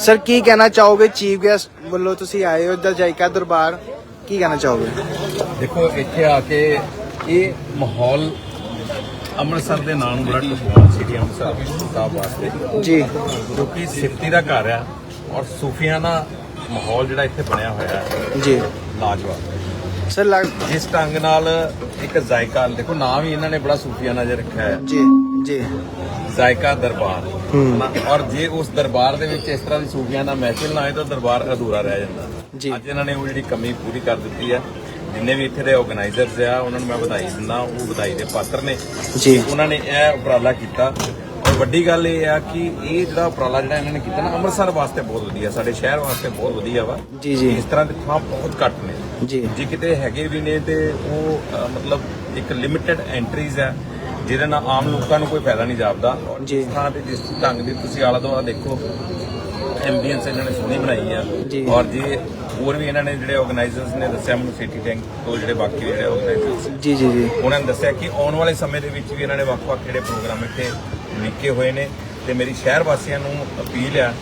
Sir ਕੀ ਕਹਿਣਾ ਚਾਹੋਗੇ? Chief guest ਵੱਲੋਂ ਤੁਸੀਂ ਆਏ ਹੋ ਦਾ ਜਾਇਕਾ ਦਰਬਾਰ। ਕੀ ਕਹਿਣਾ ਚਾਹੋਗੇ? ਦੇਖੋ ਇੱਥੇ ਆ ਕੇ ਇਹ ਮਾਹੌਲ ਅੰਮ੍ਰਿਤਸਰ ਦੇ ਨਾਂ ਨੂੰ ਬੜਾ ਟੁਕਵਾ ਸਿਟੀ ਅੰਮ੍ਰਿਤਸਰ ਸਾਹਿਬ ਵਾਸਤੇ। ਜੀ। ਕਿਉਂਕਿ ਸਿਫਤੀ ਦਾ ਘਰ ਆ ਔਰ ਸੂਫੀਆਨਾ ਮਾਹੌਲ ਜਿਹੜਾ ਇੱਥੇ ਬਣਿਆ ਹੋਇਆ ਹੈ। ਜੀ। ਲਾਜਵਾਬ। ਸਰ ਲੱਗ ਜਿਸ ਢੰਗ ਨਾਲ ਇੱਕ ਜ਼ਾਇਕਾ ਦੇਖੋ ਨਾਂ ਵੀ ਇਹਨਾਂ ਨੇ ਬੜਾ ਸੂਫੀਆਨਾ ਜਿਹਾ ਰੱਖਿਆ ਹੈ। ਜੀ ਜੀ। ਜ਼ਾਇਕਾ ਦਰਬਾਰ। ਹੂੰ। ਹਨਾ? ਔਰ ਜੇ ਉਸ ਦਰਬਾਰ ਦੇ ਵਿੱਚ ਇਸ ਤਰ੍ਹਾਂ ਦੀ ਸੂਫੀਆਨਾ ਮਹਿਫਿਲ ਨਾ ਹੋਏ ਤਾਂ ਦਰਬਾਰ ਅਧੂਰਾ ਰਹਿ ਜਾਂਦਾ। ਜੀ। ਅੱਜ ਇਹਨਾਂ ਨੇ ਉਹ ਜਿਹੜੀ ਕਮੀ ਪੂਰੀ ਕਰ ਦਿੱਤੀ ਆ ਜਿੰਨੇ ਵੀ ਇੱਥੇ ਦੇ ਆਰਗੇਨਾਈਜ਼ਰਸ ਆ ਉਹਨਾਂ ਨੂੰ ਮੈਂ ਵਧਾਈ ਦਿੰਦਾ ਉਹ ਵਧਾਈ ਦੇ ਪਾਤਰ ਨੇ। ਜੀ। ਉਹਨਾਂ ਨੇ ਇਹ ਉਪਰਾਲਾ ਕੀਤਾ। ਔਰ ਵੱਡੀ ਗੱਲ ਇਹ ਆ ਕਿ ਇਹ ਜਿਹੜਾ ਉਪਰਾਲਾ ਜਿਹੜਾ ਇਹਨਾਂ ਨੇ ਕੀਤਾ ਨਾ ਅੰਮ੍ਰਿਤਸਰ ਵਾਸਤੇ ਬਹੁਤ ਵਧੀਆ ਸਾਡੇ ਸ਼ਹਿਰ ਵਾਸਤੇ ਬਹੁਤ ਵਧੀਆ ਵਾ। ਜੀ ਜੀ। ਇਸ ਤਰ੍ਹਾਂ ਦੇ ਥਾਂ ਬਹੁਤ ਘੱਟ ਨੇ। ਜੀ। ਜੇ ਕਿਤੇ ਹੈਗੇ ਵੀ ਨੇ ਤੇ ਉਹ ਮਤਲਬ ਇੱਕ ਲਿਮਿਟਿਡ ਐਂਟਰੀਜ਼ ਹੈ ਜਿਹਦੇ ਨਾਲ ਆਮ ਲੋਕਾਂ ਨੂੰ ਕੋਈ ਫਾਇਦਾ ਨਹੀਂ ਜਾਪਦਾ। ਔਰ ਜੀ। ਜਿਸ ਥਾਂ ਤੇ ਜਿਸ ਢੰਗ ਦੀ ਤੁਸੀਂ ਆਲਾ ਦੁਆਲਾ ਦੇਖੋ ਐਂਬੀਐਂਸ ਇਹਨਾਂ ਨੇ ਸੋਹਣੀ ਬਣਾਈ ਆ। ਜੀ। ਔਰ ਜੇ ਹੋਰ ਵੀ ਇਹਨਾਂ ਨੇ ਜਿਹੜੇ ਆਰਗੇਨਾਈਜ਼ਰਸ ਨੇ ਦੱਸਿਆ ਮੈਨੂੰ ਸਿਟੀ ਟੈਂਕ ਤੋਂ ਜਿਹੜੇ ਬਾਕੀ ਜਿਹੜੇ ਆਰਗੇਨਾਈਜ਼ਰਸ ਜੀ ਜੀ ਜੀ। ਉਹਨਾਂ ਨੇ ਦੱਸਿਆ ਕਿ ਆਉਣ ਵਾਲੇ ਸਮੇਂ ਦੇ ਵਿੱਚ ਵੀ ਇਹਨਾਂ ਨੇ ਵੱਖ-ਵੱਖ ਜਿਹੜੇ ਪ੍ਰੋਗਰਾਮ ਇੱਥੇ ਲਿਖੇ ਹੋਏ ਨੇ। ਤੇ ਮੇਰੀ ਸ਼ਹਿਰ ਵਾਸੀਆਂ ਨੂੰ ਅਪੀਲ ਆ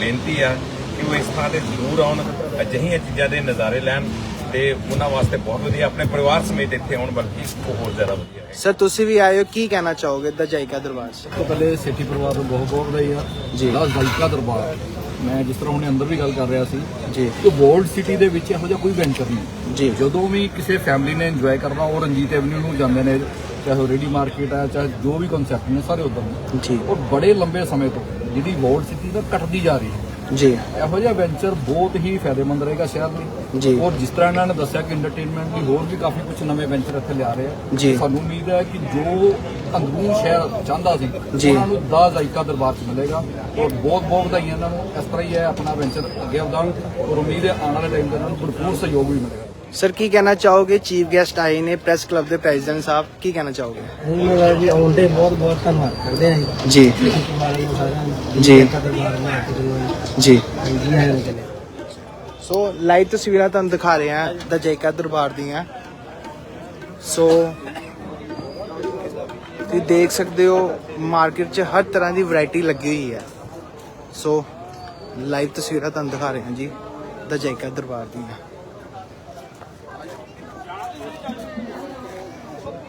ਬੇਨਤੀ ਆ ਕਿ ਉਹ ਇਸ ਥਾਂ ਤੇ ਜ਼ਰੂਰ ਆਉਣ ਅਜਿਹੀਆਂ ਚੀਜ਼ਾਂ ਦੇ ਨਜ਼ਾਰੇ ਲੈਣ। ਤੇ ਉਹਨਾਂ ਵਾਸਤੇ ਬਹੁਤ ਵਧੀਆ ਆਪਣੇ ਪਰਿਵਾਰ ਸਮੇਤ ਇੱਥੇ ਆਉਣ ਬਲਕਿ ਉਹ ਹੋਰ ਜ਼ਿਆਦਾ ਵਧੀਆ ਹੈ। ਸਰ ਤੁਸੀਂ ਵੀ ਆਏ ਹੋ ਕੀ ਕਹਿਣਾ ਚਾਹੋਗੇ ਦਾ ਜਾਇਕਾ ਦਰਬਾਰ ਸੇ ਤੋਂ ਪਹਿਲੇ ਸੇਠੀ ਪਰਿਵਾਰ ਨੂੰ ਬਹੁਤ ਬਹੁਤ ਵਧਾਈ ਆ। ਜੀ। ਜਿਹੜਾ ਜ਼ਾਇਕਾ ਦਰਬਾਰ। ਮੈਂ ਜਿਸ ਤਰ੍ਹਾਂ ਹੁਣੇ ਅੰਦਰ ਵੀ ਗੱਲ ਕਰ ਰਿਹਾ ਸੀ ਜੀ। ਕਿ ਵਰਲਡ ਸਿਟੀ ਦੇ ਵਿੱਚ ਇਹੋ ਜਿਹਾ ਕੋਈ ਵੈਂਚਰ ਨਹੀਂ। ਜੀ। ਜਦੋਂ ਵੀ ਕਿਸੇ ਫੈਮਿਲੀ ਨੇ ਇੰਜੋਏ ਕਰਨਾ ਉਹ ਰਣਜੀਤ ਐਵਨਿਊ ਨੂੰ ਜਾਂਦੇ ਨੇ ਚਾਹੇ ਉਹ ਰੈਡੀ ਮਾਰਕੀਟ ਹੈ ਚਾਹੇ ਜੋ ਵੀ ਕਨਸੈਪਟ ਨੇ ਸਾਰੇ ਉਧਰ ਨੇ। ਜੀ। ਔਰ ਬੜੇ ਲੰਬੇ ਸਮੇਂ ਤੋਂ ਜਿਹਦੀ ਵਰਲਡ ਸਿਟੀ ਦਾ ਘਟਦੀ ਜਾ ਰਹੀ ਹੈ। ਜੀ। ਇਹੋ ਜਿਹਾ ਵੈਂਚਰ ਬਹੁਤ ਹੀ ਫਾਇਦੇਮੰਦ ਰਹੇਗਾ ਸ਼ਹਿਰ ਲਈ। ਜੀ। ਔਰ ਜਿਸ ਤਰ੍ਹਾਂ ਇਹਨਾਂ ਨੇ ਦੱਸਿਆ ਕਿ ਇੰਟਰਟੇਨਮੈਂਟ ਲਈ ਹੋਰ ਵੀ ਕਾਫੀ ਕੁਝ ਨਵੇਂ ਵੈਂਚਰ ਇੱਥੇ ਲਿਆ ਰਹੇ ਆ। ਜੀ। ਸਾਨੂੰ ਉਮੀਦ ਹੈ ਕਿ ਜੋ ਅੰਦਰੂਨ ਸ਼ਹਿਰ ਚਾਹੁੰਦਾ ਸੀ ਜੀ। ਉਹਨਾਂ ਨੂੰ ਦਾ ਜ਼ਾਇਕਾ ਦਰਬਾਰ ਚ ਮਿਲੇਗਾ। ਔਰ ਬਹੁਤ ਬਹੁਤ ਵਧਾਈਆਂ ਇਹਨਾਂ ਨੂੰ। ਇਸ ਤਰ੍ਹਾਂ ਹੀ ਹੈ ਆਪਣਾ ਵੈਂਚਰ ਅੱਗੇ ਵਧਾਉਣ। ਔਰ ਉਮੀਦ ਹੈ ਆਉਣ ਵਾਲੇ ਟਾਈਮ ਦੇ ਇਹਨਾਂ ਨੂੰ ਭਰਪੂਰ ਸਹਿਯੋਗ ਵੀ ਮਿਲੇਗਾ। ਸਰ ਕੀ ਕਹਿਣਾ ਚਾਹੋਗੇ? ਚੀਫ ਗੈਸਟ ਆਏ ਨੇ ਪ੍ਰੈਸ ਕਲੱਬ ਦੇ ਪ੍ਰੈਜ਼ੀਡੈਂਟ ਸਾਹਿਬ ਕੀ ਕਹਿਣਾ ਚਾਹੋਗੇ? ਜੀ ਬਹੁਤ ਬਹੁਤ ਧੰਨਵਾਦ ਕਰਦੇ ਹਾਂ ਜੀ। ਜੀ। ਜੀ। ਸੋ ਲਾਈਵ ਤਸਵੀਰਾਂ ਤੁਹਾਨੂੰ ਦਿਖਾ ਰਹੇ ਹਾਂ ਦਾ ਜਾਇਕਾ ਦਰਬਾਰ ਦੀਆਂ। ਸੋ ਤੁਸੀਂ ਦੇਖ ਸਕਦੇ ਹੋ ਮਾਰਕੀਟ 'ਚ ਹਰ ਤਰ੍ਹਾਂ ਦੀ ਵੈਰਾਈਟੀ ਲੱਗੀ ਹੋਈ ਹੈ। ਸੋ ਲਾਈਵ ਤਸਵੀਰਾਂ ਤੁਹਾਨੂੰ ਦਿਖਾ ਰਹੇ ਹਾਂ ਜੀ ਦਾ ਜਾਇਕਾ ਦਰਬਾਰ ਦੀਆਂ।